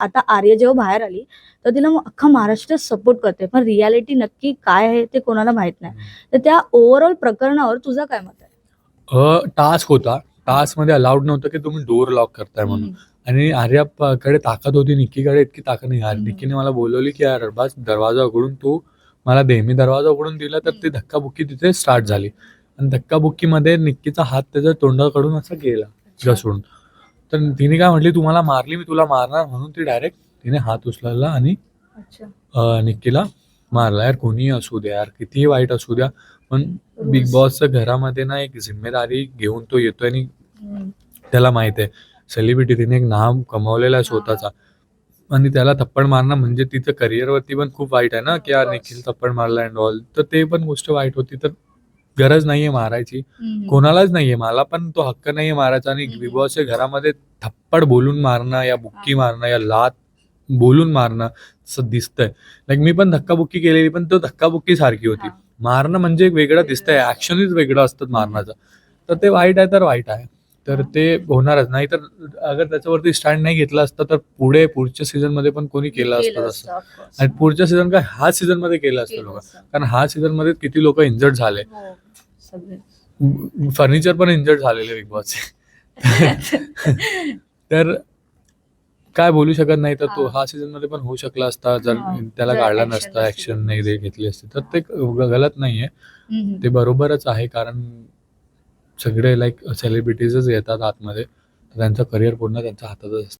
आता आर्य जेव्हा बाहेर आली तर तिला मग अख्खा महाराष्ट्र सपोर्ट करते पण रियालिटी नक्की काय आहे ते कोणाला माहीत नाही. तर त्या ओव्हरऑल प्रकरणावर तुझं काय मत आहे? टास्क होता. टास्कमध्ये अलाउड नव्हतं की तुम्ही डोर लॉक करताय म्हणून. आणि आर्या प- कडे ताकद होती निक्कीकडे इतकी ताकद नाही. निक्कीने मला बोलवली की यार अरबाज दरवाजा उघडून तू मला दे मी दरवाजा उघडून दिला तर ती धक्काबुक्की तिथे स्टार्ट झाली. आणि धक्काबुक्कीमध्ये निक्कीचा हात त्याच्या तोंडाकडून असा गेला घसरून. तर तिने काय म्हटली तू मला मारली मी तुला मारणार. म्हणून ती डायरेक्ट तिने हात उचलला आणि निक्कीला मारला. यार कोणीही असू द्या यार कितीही वाईट असू द्या पण बिग. बॉसच्या घरामध्ये ना एक जिम्मेदारी घेऊन तो येतोय आणि. त्याला माहीत आहे. सेलिब्रिटी तिने एक नाम कमावलेला आहे स्वतःचा. आणि त्याला थप्पड मारणं म्हणजे तिचं करिअरवरती पण खूप वाईट आहे ना की यार course. निखिल थप्पड मारला अँड ऑल तर ते पण गोष्ट वाईट होती. तर गरज नाहीये मारायची. कोणालाच नाहीये. मला पण तो हक्क नाहीये मारायचा आणि. बिग बॉसच्या घरामध्ये थप्पड बोलून मारणं या बुक्की मारणं या लात बोलून मारणं असं दिसतंय. लाईक मी पण धक्काबुक्की केलेली पण तो धक्काबुक्की सारखी होती. मारणं म्हणजे एक वेगळं दिसतंय. ऍक्शनच वेगळं असतं मारण्याचं. तर ते वाईट आहे तर वाईट आहे. तर. ते होणारच. नाही तर अगर त्याच्यावरती स्टँड नाही घेतला असता तर पुढे पुढच्या सीझनमध्ये पण कोणी केलं असतं course. आणि पुढच्या सीझन काय? हा सीझनमध्ये केलं असतं लोक. कारण हा सीझनमध्ये किती लोक इंजर्ड झाले. हो. फर्निचर पण इंजर्ड झालेले बिग बॉसचे तर काय बोलू शकत नाही तर तो हा. सीझनमध्ये पण होऊ शकला असता जर. त्याला काढला नसता ऍक्शन नाही घेतली असती तर ते गलत नाहीये. ते बरोबरच आहे कारण सगळे लाईक सेलिब्रिटीजच येतात आतमध्ये त्यांचं करिअर पूर्ण त्यांच्या हातातच असतं